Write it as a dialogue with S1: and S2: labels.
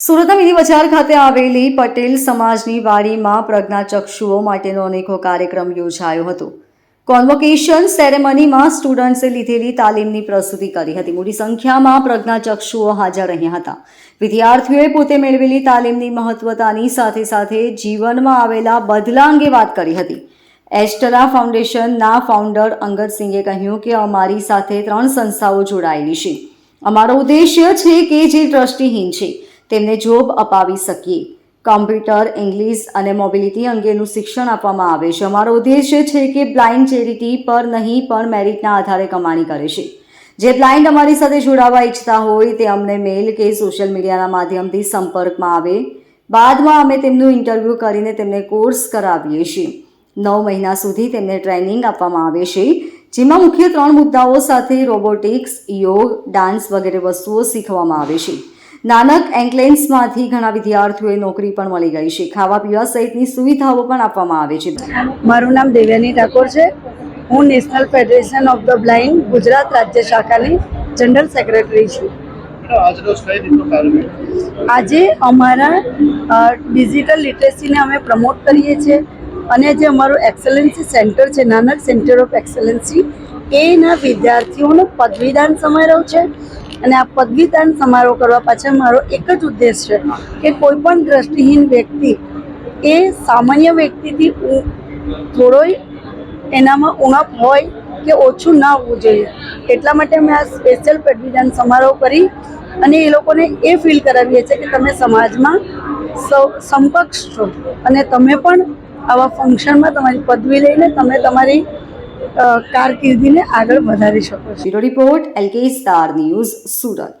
S1: સુરતના મિની બજાર ખાતે આવેલી પટેલ સમાજની વાડીમાં પ્રજ્ઞાચક્ષુઓ માટેનો અનેકો કાર્યક્રમ યોજાયો હતો. કોન્વોકેશન સેરેમનીમાં સ્ટુડન્ટ્સે લીધેલી તાલીમની પ્રસ્તુતિ કરી હતી. મોટી સંખ્યામાં પ્રજ્ઞાચક્ષુઓ હાજર રહ્યા હતા. વિદ્યાર્થીઓએ પોતે મેળવેલી તાલીમની મહત્વતાની સાથે સાથે જીવનમાં આવેલા બદલા અંગે વાત કરી હતી. એસ્ટરા ફાઉન્ડેશનના ફાઉન્ડર અંગદસિંહે કહ્યું કે અમારી સાથે ત્રણ સંસ્થાઓ જોડાયેલી છે. અમારો ઉદ્દેશ્ય છે કે જે દ્રષ્ટિહીન છે. તેમને જોબ અપાવી શકીએ. કોમ્પ્યુટર, ઇંગ્લિશ અને મોબિલિટી અંગેનું શિક્ષણ આપવામાં આવે છે. અમારો ઉદ્દેશ્ય છે કે બ્લાઇન્ડ ચેરિટી પર નહીં, પણ મેરિટના આધારે કમાણી કરે છે. જે બ્લાઇન્ડ અમારી સાથે જોડાવા ઈચ્છતા હોય, તે અમને મેલ કે સોશિયલ મીડિયાના માધ્યમથી સંપર્કમાં આવે. બાદમાં અમે તેમનું ઇન્ટરવ્યૂ કરીને તેમને કોર્સ કરાવીએ છીએ. નવ મહિના સુધી તેમને ટ્રેનિંગ આપવામાં આવે છે. જેમાં મુખ્ય ત્રણ મુદ્દાઓ સાથે રોબોટિક્સ, યોગ, ડાન્સ વગેરે વસ્તુઓ શીખવામાં આવે છે. નાનક એન્કલેન્સમાંથી ઘણા વિદ્યાર્થીઓએ નોકરી પણ મળી ગઈ છે. ખાવા પીવા સહિતની સુવિધાઓ પણ આપવામાં આવે છે.
S2: મારું નામ દેવ્યાની ઠાકોર છે. હું national federation of the blind Gujarat રાજ્ય શાખાની જનરલ સેક્રેટરી છું. આજે અમારા ડિજિટલ લિટરેસીને અમે પ્રમોટ કરીએ છીએ અને જે અમારું એક્સલન્સી સેન્ટર છે, નાનક સેન્ટર ઓફ એક્સલન્સી એના વિદ્યાર્થીઓનો પદવીદાન સમારોહ છે. અને આ પદવીદાન સમારોહ કરવા પાછળ મારો એક જ ઉદ્દેશ છે કે કોઈ પણ દ્રષ્ટિહીન વ્યક્તિ એ સામાન્ય વ્યક્તિથી થોડોય એનામાં ઉણપ હોય કે ઓછું ના હોવું જોઈએ. એટલા માટે અમે આ સ્પેશિયલ પદવીદાન સમારોહ કરી અને એ લોકોને એ ફીલ કરાવીએ છીએ કે તમે સમાજમાં સૌ સમકક્ષ છો અને તમે પણ આવા ફંક્શનમાં તમારી પદવી લઈને તમે તમારી કારકિર્દીને આગળ વધારી શકો છો.
S1: Report LK star news Surat.